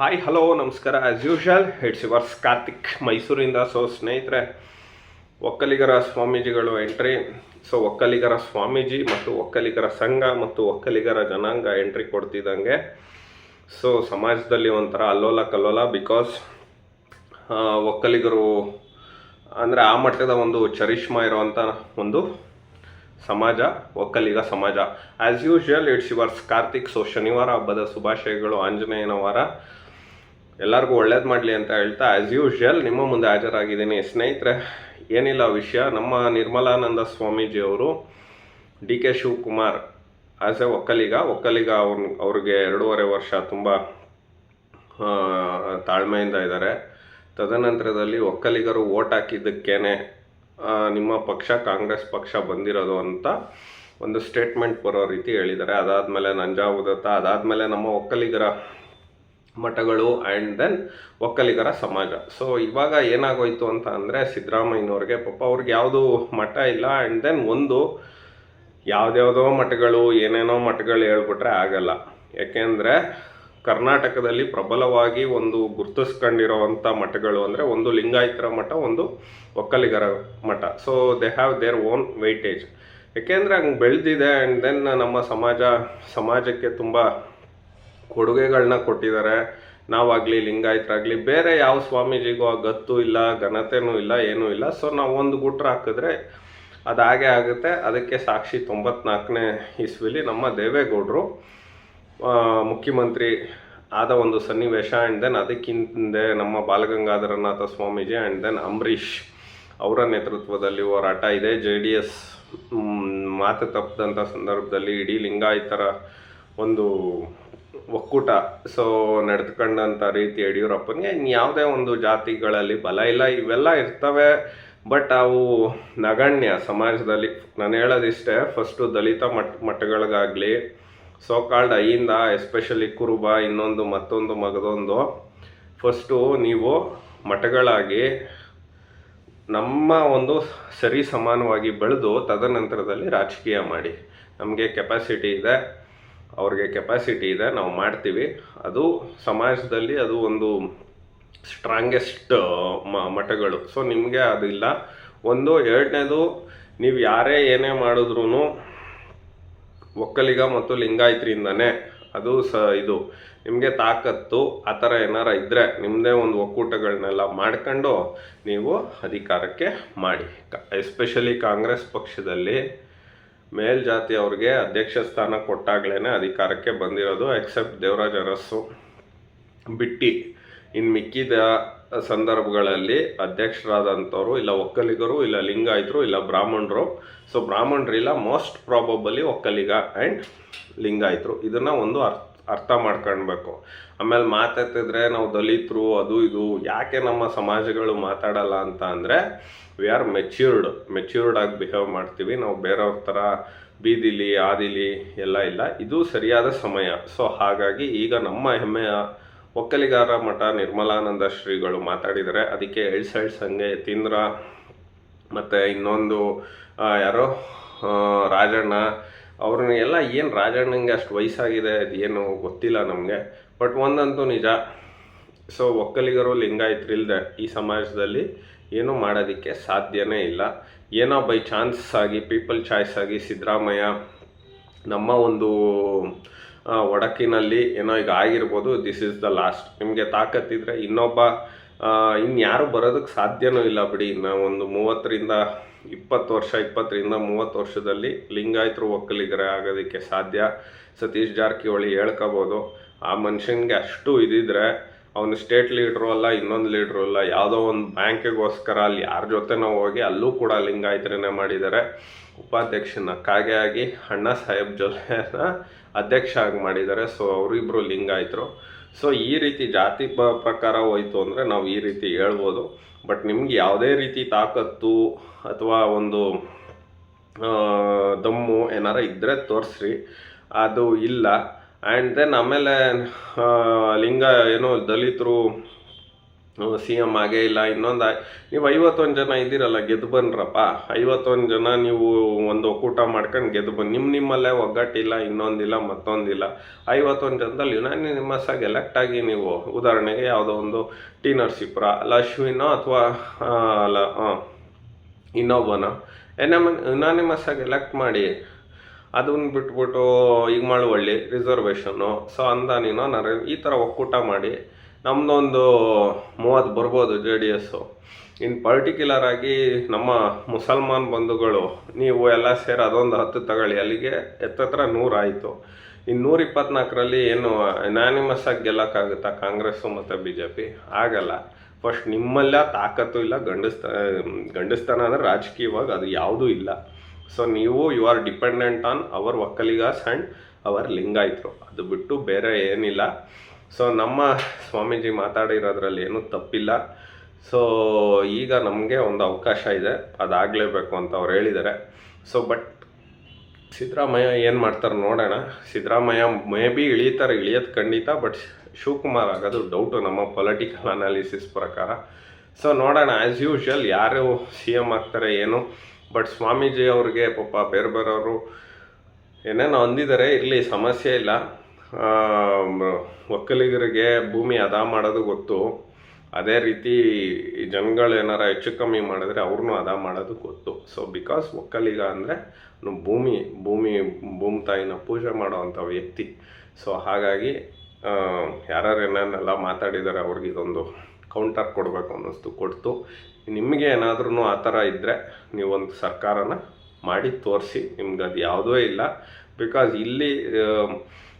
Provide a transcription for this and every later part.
Hi hello ನಮಸ್ಕಾರ. As usual it's yours Karthik ಮೈಸೂರಿಂದ so ಸ್ನೇಹಿತರೆ ಒಕ್ಕಲಿಗರ ಸ್ವಾಮೀಜಿಗಳು ಎಂಟ್ರಿ ಸೊ ಒಕ್ಕಲಿಗರ ಸ್ವಾಮೀಜಿ ಮತ್ತು ಒಕ್ಕಲಿಗರ ಸಂಘ ಮತ್ತು ಒಕ್ಕಲಿಗರ ಜನಾಂಗ ಎಂಟ್ರಿ ಕೊಡ್ತಿದ್ದಂಗೆ ಸೊ ಸಮಾಜದಲ್ಲಿ ಒಂಥರ ಅಲ್ಲೋಲ ಕಲ್ಲೋಲ ಬಿಕಾಸ್ ಒಕ್ಕಲಿಗರು ಅಂದರೆ ಆ ಮಟ್ಟದ ಒಂದು ಚರಿಷ್ಮಾ ಇರುವಂಥ ಒಂದು ಸಮಾಜ ಒಕ್ಕಲಿಗ ಸಮಾಜ. As usual it's yours Karthik so ಶನಿವಾರ ಹಬ್ಬದ ಶುಭಾಶಯಗಳು. ಆಂಜನೇಯನ ವಾರ ಎಲ್ಲರಿಗೂ ಒಳ್ಳೇದು ಮಾಡಲಿ ಅಂತ ಹೇಳ್ತಾ ಆ್ಯಸ್ ಯೂಶ್ವಲ್ ನಿಮ್ಮ ಮುಂದೆ ಹಾಜರಾಗಿದ್ದೀನಿ. ಸ್ನೇಹಿತರೆ, ಏನಿಲ್ಲ ವಿಷಯ. ನಮ್ಮ ನಿರ್ಮಲಾನಂದ ಸ್ವಾಮೀಜಿ ಅವರು D K Shivakumar as a Vokkaliga Vokkaliga ಅವ್ರ ಅವ್ರಿಗೆ ಎರಡೂವರೆ ವರ್ಷ ತುಂಬ ತಾಳ್ಮೆಯಿಂದ ಇದ್ದಾರೆ. ತದನಂತರದಲ್ಲಿ ಒಕ್ಕಲಿಗರು ಓಟ್ ಹಾಕಿದ್ದಕ್ಕೇನೆ ನಿಮ್ಮ ಪಕ್ಷ, ಕಾಂಗ್ರೆಸ್ ಪಕ್ಷ ಬಂದಿರೋದು ಅಂತ ಒಂದು ಸ್ಟೇಟ್ಮೆಂಟ್ ಬರೋ ರೀತಿ ಹೇಳಿದ್ದಾರೆ. ಅದಾದಮೇಲೆ ನಂಜಾವುದತ್ತ ಅದಾದಮೇಲೆ ನಮ್ಮ ಒಕ್ಕಲಿಗರ ಮಠಗಳು ಆ್ಯಂಡ್ ದೆನ್ ಒಕ್ಕಲಿಗರ ಸಮಾಜ. ಸೊ ಇವಾಗ ಏನಾಗೋಯ್ತು ಅಂತ ಅಂದರೆ ಸಿದ್ದರಾಮಯ್ಯನವ್ರಿಗೆ ಪಾಪ ಅವ್ರಿಗೆ ಯಾವುದು ಮಠ ಇಲ್ಲ ಆ್ಯಂಡ್ ದೆನ್ ಒಂದು ಯಾವ್ದ್ಯಾವುದೋ ಮಠಗಳು, ಏನೇನೋ ಮಠಗಳು ಹೇಳ್ಬಿಟ್ರೆ ಆಗಲ್ಲ. ಯಾಕೆಂದರೆ ಕರ್ನಾಟಕದಲ್ಲಿ ಪ್ರಬಲವಾಗಿ ಒಂದು ಗುರ್ತಿಸ್ಕೊಂಡಿರೋವಂಥ ಮಠಗಳು ಅಂದರೆ ಒಂದು ಲಿಂಗಾಯತರ ಮಠ, ಒಂದು ಒಕ್ಕಲಿಗರ ಮಠ. So they have their own weightage ಯಾಕೆಂದರೆ ಹಂಗೆ ಬೆಳೆದಿದೆ ಆ್ಯಂಡ್ ದೆನ್ ನಮ್ಮ ಸಮಾಜ, ಸಮಾಜಕ್ಕೆ ತುಂಬ ಕೊಡುಗೆಗಳನ್ನ ಕೊಟ್ಟಿದ್ದಾರೆ. ನಾವಾಗಲಿ ಲಿಂಗಾಯತರಾಗಲಿ ಬೇರೆ ಯಾವ ಸ್ವಾಮೀಜಿಗೂ ಆ ಗತ್ತು ಇಲ್ಲ, ಘನತೆನೂ ಇಲ್ಲ, ಏನೂ ಇಲ್ಲ. ಸೊ ನಾವು ಒಂದು ಗುಟ್ರ ಹಾಕಿದ್ರೆ ಅದು ಹಾಗೆ ಆಗುತ್ತೆ. ಅದಕ್ಕೆ ಸಾಕ್ಷಿ ತೊಂಬತ್ನಾಲ್ಕನೇ ಇಸ್ವಿಲಿ ನಮ್ಮ ದೇವೇಗೌಡರು ಮುಖ್ಯಮಂತ್ರಿ ಆದ ಒಂದು ಸನ್ನಿವೇಶ ಆ್ಯಂಡ್ ದೆನ್ ಅದಕ್ಕಿಂತ ನಮ್ಮ ಬಾಲಗಂಗಾಧರನಾಥ ಸ್ವಾಮೀಜಿ ಆ್ಯಂಡ್ ದೆನ್ ಅಂಬರೀಷ್ ಅವರ ನೇತೃತ್ವದಲ್ಲಿ ಹೋರಾಟ ಇದೆ. ಜೆ ಡಿ ಎಸ್ ಮಾತು ತಪ್ಪದಂಥ ಸಂದರ್ಭದಲ್ಲಿ ಇಡೀ ಲಿಂಗಾಯತರ ಒಂದು ಒಕ್ಕೂಟ. ಸೊ ನಡೆದುಕೊಂಡಂಥ ರೀತಿ ಯಡಿಯೂರಪ್ಪನಿಗೆ ಇನ್ಯಾವುದೇ ಒಂದು ಜಾತಿಗಳಲ್ಲಿ ಬಲ ಇಲ್ಲ, ಇವೆಲ್ಲ ಇರ್ತವೆ. ಬಟ್ ಅವು ನಗಣ್ಯ ಸಮಾಜದಲ್ಲಿ. ನಾನು ಹೇಳೋದಿಷ್ಟೇ ಫಸ್ಟು ದಲಿತ ಮಟ್, ಮಠಗಳಿಗಾಗಲಿ ಸೋ ಕಾಲ್ಡ್ ಐಯಿಂದ ಎಸ್ಪೆಷಲಿ ಕುರುಬ, ಇನ್ನೊಂದು ಮತ್ತೊಂದು ಮಗದೊಂದು ಫಸ್ಟು ನೀವು ಮಠಗಳಾಗಿ ನಮ್ಮ ಒಂದು ಸರಿ ಸಮಾನವಾಗಿ ಬೆಳೆದು ತದನಂತರದಲ್ಲಿ ರಾಜಕೀಯ ಮಾಡಿ. ನಮಗೆ ಕೆಪಾಸಿಟಿ ಇದೆ. ಅವ್ರಿಗೆ ಕೆಪಾಸಿಟಿ ಇದೆ, ನಾವು ಮಾಡ್ತೀವಿ. ಅದು ಸಮಾಜದಲ್ಲಿ ಅದು ಒಂದು ಸ್ಟ್ರಾಂಗೆಸ್ಟ್ ಮಠಗಳು. ಸೊ ನಿಮಗೆ ಅದಿಲ್ಲ. ಒಂದು, ಎರಡನೇದು, ನೀವು ಯಾರೇ ಏನೇ ಮಾಡಿದ್ರೂ ಒಕ್ಕಲಿಗ ಮತ್ತು ಲಿಂಗಾಯತರಿಂದನೇ ಅದು ಸ, ಇದು. ನಿಮಗೆ ತಾಕತ್ತು, ಆ ಥರ ಏನಾರ ಇದ್ದರೆ ನಿಮ್ಮದೇ ಒಂದು ಒಕ್ಕೂಟಗಳನ್ನೆಲ್ಲ ಮಾಡ್ಕೊಂಡು ನೀವು ಅಧಿಕಾರಕ್ಕೆ ಮಾಡಿ. ಎಸ್ಪೆಷಲಿ ಕಾಂಗ್ರೆಸ್ ಪಕ್ಷದಲ್ಲಿ ಮೇಲ್ಜಾತಿಯವ್ರಿಗೆ ಅಧ್ಯಕ್ಷ ಸ್ಥಾನ ಕೊಟ್ಟಾಗಲೇ ಅಧಿಕಾರಕ್ಕೆ ಬಂದಿರೋದು. ಎಕ್ಸೆಪ್ಟ್ ದೇವರಾಜ ಅರಸು, ಬಿಟ್ಟಿ. ಇನ್ನು ಮಿಕ್ಕಿದ ಸಂದರ್ಭಗಳಲ್ಲಿ ಅಧ್ಯಕ್ಷರಾದಂಥವ್ರು, ಇಲ್ಲ ಒಕ್ಕಲಿಗರು, ಇಲ್ಲ ಲಿಂಗಾಯತರು, ಇಲ್ಲ ಬ್ರಾಹ್ಮಣರು. ಸೊ ಬ್ರಾಹ್ಮಣರಿಲ್ಲ ಮೋಸ್ಟ್ ಪ್ರಾಬಬಲಿ ಒಕ್ಕಲಿಗ ಆ್ಯಂಡ್ ಲಿಂಗಾಯತರು. ಇದನ್ನು ಒಂದು ಅರ್ಥ ಅರ್ಥ ಮಾಡ್ಕೊಳ್ಬೇಕು. ಆಮೇಲೆ ಮಾತಾಡ್ತಿದ್ರೆ ನಾವು ದಲಿತರು, ಅದು ಇದು, ಯಾಕೆ ನಮ್ಮ ಸಮಾಜಗಳು ಮಾತಾಡಲ್ಲ ಅಂತ ಅಂದರೆ ವಿ ಆರ್ ಮೆಚ್ಯೂರ್ಡ್ ಮೆಚ್ಯೂರ್ಡ್ ಆಗಿ ಬಿಹೇವ್ ಮಾಡ್ತೀವಿ. ನಾವು ಬೇರೆಯವ್ರ ಥರ ಬೀದಿಲಿ, ಆದಿಲಿ ಎಲ್ಲ ಇಲ್ಲ. ಇದು ಸರಿಯಾದ ಸಮಯ. ಸೊ ಹಾಗಾಗಿ ಈಗ ನಮ್ಮ ಹೆಮ್ಮೆಯ ಒಕ್ಕಲಿಗಾರ ಮಠ ನಿರ್ಮಲಾನಂದ ಶ್ರೀಗಳು ಮಾತಾಡಿದರೆ, ಅದಕ್ಕೆ ಎಳ್ಸ್ ಎಳ್ಸ್ ಹಂಗೆ ಯತೀಂದ್ರ ಮತ್ತು ಇನ್ನೊಂದು ಯಾರೋ ರಾಜಣ್ಣ ಅವ್ರನ್ನ ಎಲ್ಲ ಏನು ರಾಜಣ್ಣಂಗೆ ಅಷ್ಟು ವಯಸ್ಸಾಗಿದೆ ಅದು ಏನು ಗೊತ್ತಿಲ್ಲ ನಮಗೆ. ಬಟ್ ಒಂದಂತೂ ನಿಜ. ಸೊ ಒಕ್ಕಲಿಗರು ಲಿಂಗಾಯತ್ರಿಲ್ದೆ ಈ ಸಮಾಜದಲ್ಲಿ ಏನೂ ಮಾಡೋದಕ್ಕೆ ಸಾಧ್ಯನೇ ಇಲ್ಲ. ಏನೋ ಬೈ ಚಾನ್ಸಸ್ ಆಗಿ ಪೀಪಲ್ ಚಾಯ್ಸ್ ಆಗಿ ಸಿದ್ದರಾಮಯ್ಯ ನಮ್ಮ ಒಂದು ಒಡಕಿನಲ್ಲಿ ಏನೋ ಈಗ ಆಗಿರ್ಬೋದು ದಿಸ್ ಇಸ್ ದ ಲಾಸ್ಟ್ ನಿಮಗೆ ತಾಕತ್ತಿದ್ರೆ ಇನ್ನೊಬ್ಬ ಇನ್ಯಾರು ಬರೋದಕ್ಕೆ ಸಾಧ್ಯನೂ ಇಲ್ಲ ಬಿಡಿ. ಇನ್ನು ಒಂದು ಮೂವತ್ತರಿಂದ ಇಪ್ಪತ್ತು ವರ್ಷ, ಇಪ್ಪತ್ತರಿಂದ ಮೂವತ್ತು ವರ್ಷದಲ್ಲಿ ಲಿಂಗಾಯತರು ಒಕ್ಕಲಿಗರೇ ಆಗೋದಕ್ಕೆ ಸಾಧ್ಯ? ಸತೀಶ್ ಜಾರಕಿಹೊಳಿ ಹೇಳ್ಕೋಬೋದು. ಆ ಮನುಷ್ಯನಿಗೆ ಅಷ್ಟು ಇದಿದ್ರೆ ಅವನು ಸ್ಟೇಟ್ ಲೀಡ್ರು ಅಲ್ಲ, ಇನ್ನೊಂದು ಲೀಡ್ರು ಅಲ್ಲ, ಯಾವುದೋ ಒಂದು ಬ್ಯಾಂಕಿಗೋಸ್ಕರ ಅಲ್ಲಿ ಯಾರ ಜೊತೆನೋ ಹೋಗಿ ಅಲ್ಲೂ ಕೂಡ ಲಿಂಗಾಯತರನ್ನೇ ಮಾಡಿದ್ದಾರೆ. ಉಪಾಧ್ಯಕ್ಷನ ಕಾಗೆ ಆಗಿ ಅಣ್ಣ ಸಾಹೇಬ್ ಜೊತೆನ ಅಧ್ಯಕ್ಷ ಆಗಿ ಮಾಡಿದ್ದಾರೆ. ಸೊ ಅವರಿಬ್ಬರು ಲಿಂಗಾಯತರು. ಸೊ ಈ ರೀತಿ ಜಾತಿ ಪ್ರಕಾರ ಹೋಯಿತು ಅಂದರೆ ನಾವು ಈ ರೀತಿ ಹೇಳ್ಬೋದು. ಬಟ್ ನಿಮ್ಗೆ ಯಾವುದೇ ರೀತಿ ತಾಕತ್ತು ಅಥವಾ ಒಂದು ದಮ್ಮು ಏನಾರ ಇದ್ದರೆ ತೋರಿಸ್ರಿ. ಅದು ಇಲ್ಲ. ಆ್ಯಂಡ್ ದೆನ್ ಆಮೇಲೆ ಲಿಂಗ ಏನೋ ದಲಿತರು ಸಿ ಎಂ ಆಗೇ ಇಲ್ಲ, ಇನ್ನೊಂದು ನೀವು ಐವತ್ತೊಂದು ಜನ ಇದ್ದೀರಲ್ಲ, ಗೆದ್ದು ಬನ್ರಪ್ಪ. ಐವತ್ತೊಂದು ಜನ ನೀವು ಒಂದು ಒಕ್ಕೂಟ ಮಾಡ್ಕೊಂಡು ಗೆದ್ದು ಬನ್ನಿ. ನಿಮ್ಮ ನಿಮ್ಮಲ್ಲೇ ಒಗ್ಗಟ್ಟಿಲ್ಲ, ಇನ್ನೊಂದಿಲ್ಲ, ಮತ್ತೊಂದಿಲ್ಲ. ಐವತ್ತೊಂದು ಜನದಲ್ಲಿ ಯುನಾನಿ ಆಗಿ ಎಲೆಕ್ಟ್ ಆಗಿ ನೀವು ಉದಾಹರಣೆಗೆ ಯಾವುದೋ ಒಂದು ಟಿ ನರಸೀಪುರ ಅಲ್ಲ ಅಶ್ವಿನೋ ಅಥವಾ ಅಲ್ಲ ಇನ್ನೊಬ್ಬನ. ಎನಮ್ ಯುನಾನಿಮಸ್ ಆಗಿ ಎಲೆಕ್ಟ್ ಮಾಡಿ ಅದನ್ನ ಬಿಟ್ಬಿಟ್ಟು ಈಗ ಮಾಡುವಳ್ಳಿ ರಿಸರ್ವೇಷನ್ನು ಸೊ ಅಂದಾನಿನೋ ನರ ಈ ಥರ ಒಕ್ಕೂಟ ಮಾಡಿ ನಮ್ಮದೊಂದು ಮೂವತ್ತು ಬರ್ಬೋದು ಜೆ ಡಿ ಎಸ್ಸು ಇನ್ನು ಪರ್ಟಿಕ್ಯುಲರ್ ಆಗಿ ನಮ್ಮ ಮುಸಲ್ಮಾನ್ ಬಂಧುಗಳು, ನೀವು ಎಲ್ಲ ಸೇರಿ ಅದೊಂದು ಹತ್ತು ತಗೊಳ್ಳಿ. ಅಲ್ಲಿಗೆ ಎತ್ತತ್ರ ನೂರಾಯಿತು ಇನ್ನು ನೂರ ಇಪ್ಪತ್ನಾಲ್ಕರಲ್ಲಿ ಏನು ಅನಾನಿಮಸ್ ಆಗಿ ಗೆಲ್ಲಕ್ಕಾಗುತ್ತಾ ಕಾಂಗ್ರೆಸ್ಸು ಮತ್ತು ಬಿ ಜೆ ಪಿ ಆಗಲ್ಲ. ಫಸ್ಟ್ ನಿಮ್ಮಲ್ಲ ತಾಕತ್ತು ಇಲ್ಲ. ಗಂಡಸ್ತ, ಗಂಡಸ್ತಾನ ಅಂದರೆ ರಾಜಕೀಯವಾಗಿ ಅದು ಯಾವುದೂ ಇಲ್ಲ. ಸೊ ನೀವು you are dependent on our Vokkaligas and our Lingayat ಅದು ಬಿಟ್ಟು ಬೇರೆ ಏನಿಲ್ಲ. ಸೊ ನಮ್ಮ ಸ್ವಾಮೀಜಿ ಮಾತಾಡಿರೋದ್ರಲ್ಲಿ ಏನೂ ತಪ್ಪಿಲ್ಲ. ಸೊ ಈಗ ನಮಗೆ ಒಂದು ಅವಕಾಶ ಇದೆ. ಅದಾಗಲೇಬೇಕು ಅಂತ ಅವ್ರು ಹೇಳಿದ್ದಾರೆ. ಸೊ ಬಟ್ ಸಿದ್ದರಾಮಯ್ಯ ಏನು ಮಾಡ್ತಾರೆ ನೋಡೋಣ. ಸಿದ್ದರಾಮಯ್ಯ ಮೇ ಬಿ ಇಳಿತಾರೆ, ಇಳಿಯೋದು ಖಂಡಿತ, ಬಟ್ ಶಿವಕುಮಾರ್ ಆಗೋದು ಡೌಟು ನಮ್ಮ ಪೊಲಿಟಿಕಲ್ ಅನಾಲಿಸಿಸ್ ಪ್ರಕಾರ. ಸೊ ನೋಡೋಣ ಆ್ಯಸ್ ಯೂಶ್ವಲ್ ಯಾರು ಸಿ ಎಂ ಆಗ್ತಾರೆ, ಏನು? ಬಟ್ ಸ್ವಾಮೀಜಿ ಅವ್ರಿಗೆ ಪಾಪ ಬೇರೆ ಬೇರೆಯವರು ಏನೇನೋ ಅಂದಿದ್ದಾರೆ ಇರಲಿ ಸಮಸ್ಯೆ ಇಲ್ಲ. ಒಕ್ಕಲಿಗರಿಗೆ ಭೂಮಿ ಅದ ಮಾಡೋದು ಗೊತ್ತು. ಅದೇ ರೀತಿ ಜನಗಳು ಏನಾರ ಹೆಚ್ಚು ಕಮ್ಮಿ ಮಾಡಿದ್ರೆ ಅವ್ರನ್ನೂ ಅದ ಮಾಡೋದು ಗೊತ್ತು. ಸೊ ಬಿಕಾಸ್ ಒಕ್ಕಲಿಗ ಅಂದರೆ ಭೂಮಿ ಭೂಮಿ ಭೂಮಿ ತಾಯಿನ ಪೂಜೆ ಮಾಡುವಂಥ ವ್ಯಕ್ತಿ. ಸೊ ಹಾಗಾಗಿ ಯಾರ್ಯಾರು ಏನೇನೆಲ್ಲ ಮಾತಾಡಿದ್ದಾರೆ ಅವ್ರಿಗೆ ಇದೊಂದು ಕೌಂಟರ್ ಕೊಡಬೇಕು ಅನ್ನಿಸ್ತು ಕೊಡ್ತು. ನಿಮಗೆ ಏನಾದ್ರೂ ಆ ಥರ ಇದ್ದರೆ ನೀವೊಂದು ಸರ್ಕಾರನ ಮಾಡಿ ತೋರಿಸಿ. ನಿಮ್ಗೆ ಅದು ಯಾವುದೂ ಇಲ್ಲ. ಬಿಕಾಸ್ ಇಲ್ಲಿ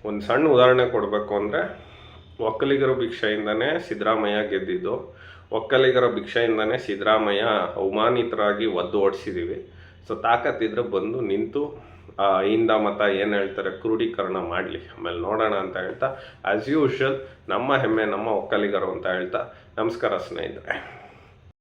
ಒಂದು ಸಣ್ಣ ಉದಾಹರಣೆ ಕೊಡಬೇಕು ಅಂದರೆ, ಒಕ್ಕಲಿಗರ ಭಿಕ್ಷೆಯಿಂದನೇ ಸಿದ್ದರಾಮಯ್ಯ ಗೆದ್ದಿದ್ದು. ಒಕ್ಕಲಿಗರ ಭಿಕ್ಷೆಯಿಂದನೇ ಸಿದ್ದರಾಮಯ್ಯ ಅವಮಾನಿತರಾಗಿ ಒದ್ದು ಓಡಿಸಿದ್ದೀವಿ ಸೊ ತಾಕತ್ತಿದ್ರೆ ಬಂದು ನಿಂತು ಅಹಿಂದ ಮತ ಏನು ಹೇಳ್ತಾರೆ? ಕ್ರೋಢೀಕರಣ ಮಾಡಲಿ. ಆಮೇಲೆ ನೋಡೋಣ ಅಂತ ಹೇಳ್ತಾ ಆ್ಯಸ್ ಯೂಶಲ್ ನಮ್ಮ ಹೆಮ್ಮೆ ನಮ್ಮ ಒಕ್ಕಲಿಗರು ಅಂತ ಹೇಳ್ತಾ, ನಮಸ್ಕಾರ ಸ್ನೇಹಿತರೆ.